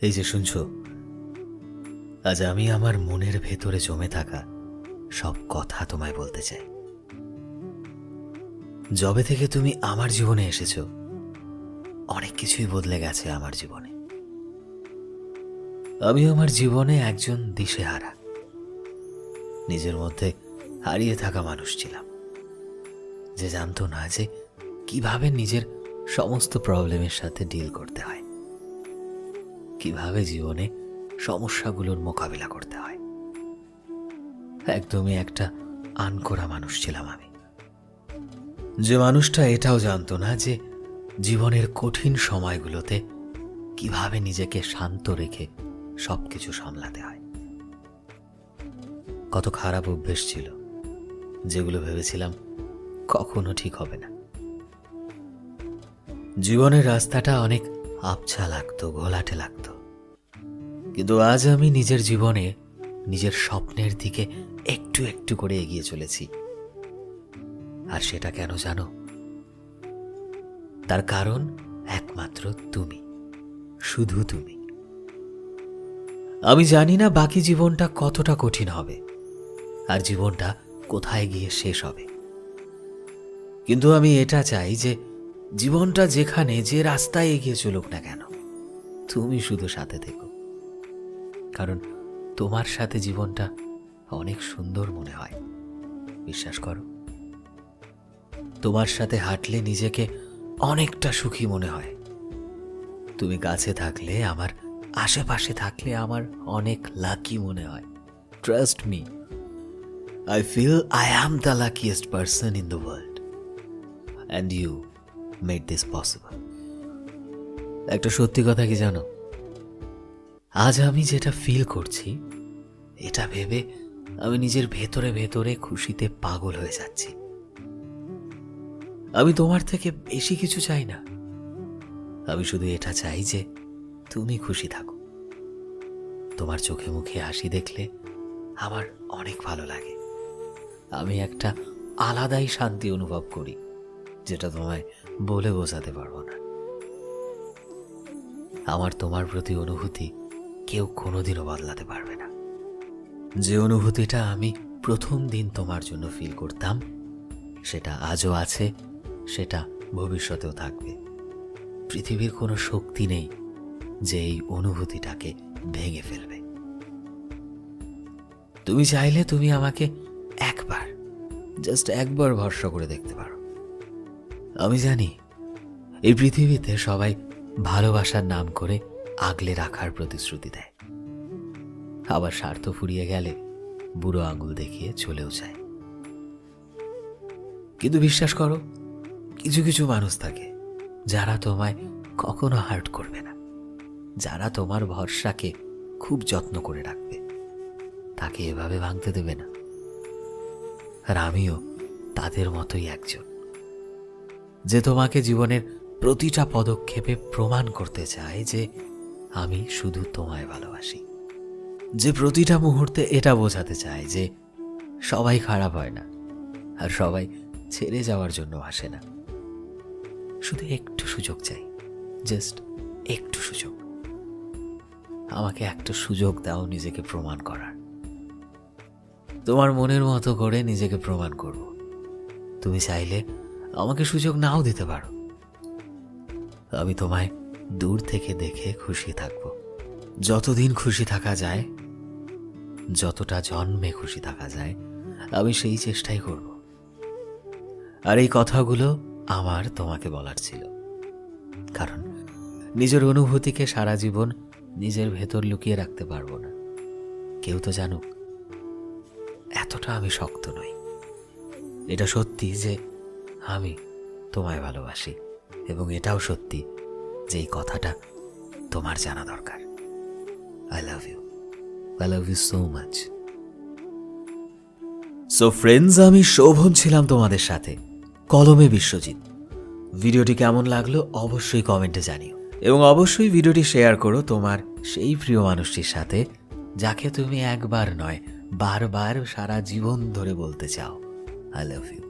এই যে শুনছ, আজ আমি আমার মনের ভেতরে জমে থাকা সব কথা তোমায় বলতে চাই। যবে থেকে তুমি আমার জীবনে এসেছ, অনেক কিছুই বদলে গেছে আমার জীবনে। আমি আমার জীবনে একজন দিশেহারা, নিজের মধ্যে হারিয়ে থাকা মানুষ ছিলাম। যে জানতো না যে কীভাবে নিজের সমস্ত প্রবলেমের সাথে ডিল করতে হয়। কীভাবে জীবনে সমস্যাগুলোর মোকাবিলা করতে হয়? একদমই একটা আনকোরা মানুষ ছিলাম আমি। যে মানুষটা এটাও জানতো না যে জীবনের কঠিন সময়গুলোতে কীভাবে নিজেকে শান্ত রেখে সবকিছু সামলাতে হয়। কত খারাপ অভ্যেস ছিল, যেগুলো ভেবেছিলাম কখনো ঠিক হবে না। জীবনের রাস্তাটা অনেক আবছা লাগতো ঘোলাটে লাগতো। কিন্তু আজ আমি নিজের জীবনে, নিজের স্বপ্নের দিকে একটু একটু করে এগিয়ে চলেছি। আর সেটা কেন জানো? তার কারণ একমাত্র তুমি, শুধু তুমি। আমি জানি না বাকি জীবনটা কতটা কঠিন হবে, আর জীবনটা কোথায় গিয়ে শেষ হবে। কিন্তু আমি এটা চাই যে জীবনটা যেখানে যে রাস্তায় এগিয়ে চলুক না কেন, তুমি শুধু সাথে থেকো। কারণ তোমার সাথে জীবনটা অনেক সুন্দর মনে হয়। বিশ্বাস করো, তোমার সাথে হাঁটলে নিজেকে অনেকটা সুখী মনে হয়। তুমি কাছে থাকলে, আমার আশেপাশে থাকলে আমার অনেক লাকি মনে হয়। Trust me I feel I am the luckiest person in the world and you made this possible একটা সত্যি কথা কি জানো? আজ আমি যেটা ফিল করছি, এটা ভেবে আমি নিজের ভেতরে ভেতরে খুশিতে পাগল হয়ে যাচ্ছি। আমি তোমার থেকে বেশি কিছু চাই না। আমি শুধু এটা চাই যে তুমি খুশি থাকো। তোমার চোখে মুখে হাসি দেখলে আমার অনেক ভালো লাগে। আমি একটা আলাদাই শান্তি অনুভব করি। যেটা তোমায় বলে বোঝাতে পারব না। আমার তোমার প্রতি অনুভূতি কেউ কোনোদিনও বদলাতে পারবে না। যে অনুভূতিটা আমি প্রথম দিন তোমার জন্য ফিল করতাম, সেটা আজও আছে, সেটা ভবিষ্যতেও থাকবে। পৃথিবীর কোনো শক্তি নেই যে এই অনুভূতিটাকে ভেঙে ফেলবে। তুমি চাইলে তুমি আমাকে একবার জাস্ট একবার ভরসা করে দেখতে পারো। আমি জানি, এই পৃথিবীতে সবাই ভালোবাসার নাম করে আগলে রাখার প্রতিশ্রুতি দেয়। আবার স্বার্থ ফুরিয়ে গেলে বুড়ো আঙুল দেখিয়ে চলেও যায়। কিন্তু বিশ্বাস করো, কিছু কিছু মানুষ থাকে যারা তোমায় কখনো হার্ট করবে না। যারা তোমার ভরসাকে খুব যত্ন করে রাখবে। তাকে এভাবে ভাঙতে দেবে না। আর আমিও তাদের মতোই একজন। যে তোমাকে জীবনের প্রতিটা পদক্ষেপে প্রমাণ করতে চায় যে আমি শুধু তোমায় ভালোবাসি। যে প্রতিটা মুহূর্তে এটা বোঝাতে চায় যে সবাই খারাপ হয় না, আর সবাই ছেড়ে যাওয়ার জন্য আসে না। শুধু একটু সুযোগ চাই, জাস্ট একটু সুযোগ। আমাকে একটা সুযোগ দাও নিজেকে প্রমাণ করার। তোমার মনের মতো করে নিজেকে প্রমাণ করব। তুমি চাইলে আমাকে সুযোগ নাও দিতে পারো। আমি তোমায় দূর থেকে দেখে খুশি থাকব। যতদিন খুশি থাকা যায়, যতটা জন্মে খুশি থাকা যায়, আমি সেই চেষ্টাই করব। আর এই কথাগুলো আমার তোমাকে বলার ছিল। কারণ নিজের অনুভূতিকে সারা জীবন নিজের ভেতর লুকিয়ে রাখতে পারব না। কেউ তো জানুক, এতটা আমি শক্ত নই। এটা সত্যি যে আমি তোমায় ভালোবাসি, এবং এটাও সত্যি যে এই কথাটা তোমার জানা দরকার। I love you I love you so much so friends আমি শোভন ছিলাম তোমাদের সাথে। কলমে বিশ্বজিৎ। ভিডিওটি কেমন লাগল অবশ্যই কমেন্টে জানিও। এবং অবশ্যই ভিডিওটি শেয়ার করো তোমার সেই প্রিয় মানুষটির সাথে, যাকে তুমি একবার নয়, বারবার সারা জীবন ধরে বলতে চাও। I love you